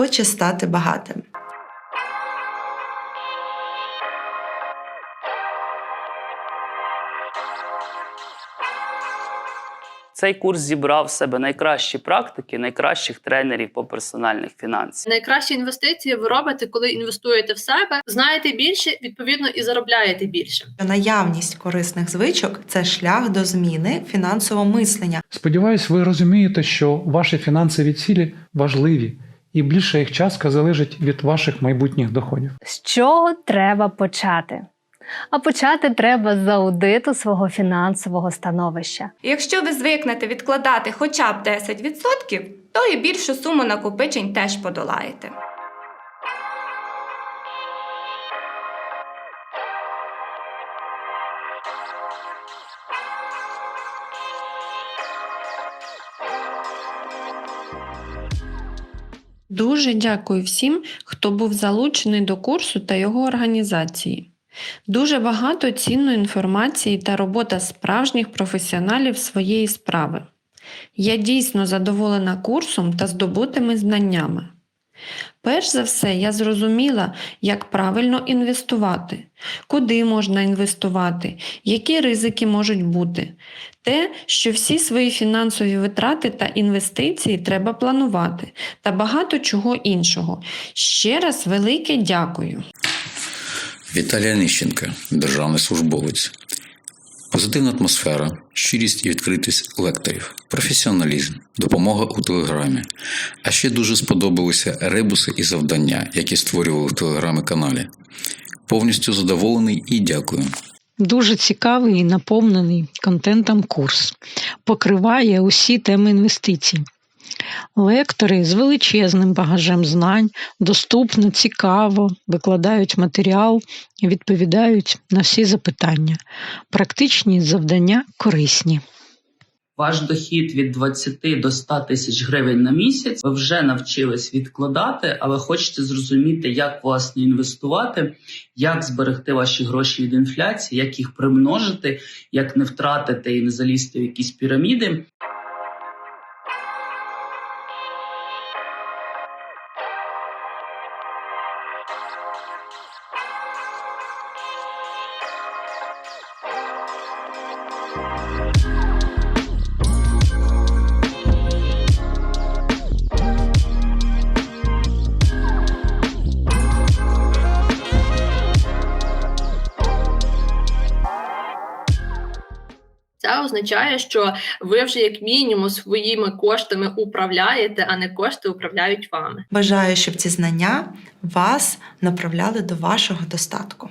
хоче стати багатим. Цей курс зібрав в себе найкращі практики, найкращих тренерів по персональних фінансах. Найкращі інвестиції ви робите, коли інвестуєте в себе, знаєте більше, відповідно, і заробляєте більше. Наявність корисних звичок це шлях до зміни фінансового мислення. Сподіваюсь, ви розумієте, що ваші фінансові цілі важливі, і більша їх частка залежить від ваших майбутніх доходів. З чого треба почати? А почати треба з аудиту свого фінансового становища. Якщо ви звикнете відкладати хоча б 10%, то і більшу суму накопичень теж подолаєте. Дуже дякую всім, хто був залучений до курсу та його організації. Дуже багато цінної інформації та робота справжніх професіоналів своєї справи. Я дійсно задоволена курсом та здобутими знаннями. Перш за все, я зрозуміла, як правильно інвестувати, куди можна інвестувати, які ризики можуть бути. Те, що всі свої фінансові витрати та інвестиції треба планувати, та багато чого іншого. Ще раз велике дякую. Віталій Нищенко, державний службовець. Позитивна атмосфера, щирість і відкритість лекторів, професіоналізм, допомога у телеграмі. А ще дуже сподобалися ребуси і завдання, які створювали в телеграмі-каналі. Повністю задоволений і дякую. Дуже цікавий і наповнений контентом курс. Покриває усі теми інвестицій. Лектори з величезним багажем знань доступно, цікаво викладають матеріал і відповідають на всі запитання. Практичні завдання корисні. Ваш дохід від 20 до 100 тисяч гривень на місяць. Ви вже навчились відкладати, але хочете зрозуміти, як власне інвестувати, як зберегти ваші гроші від інфляції, як їх примножити, як не втратити і не залізти в якісь піраміди. Thank Це означає, що ви вже як мінімум своїми коштами управляєте, а не кошти управляють вами. Бажаю, щоб ці знання вас направляли до вашого достатку.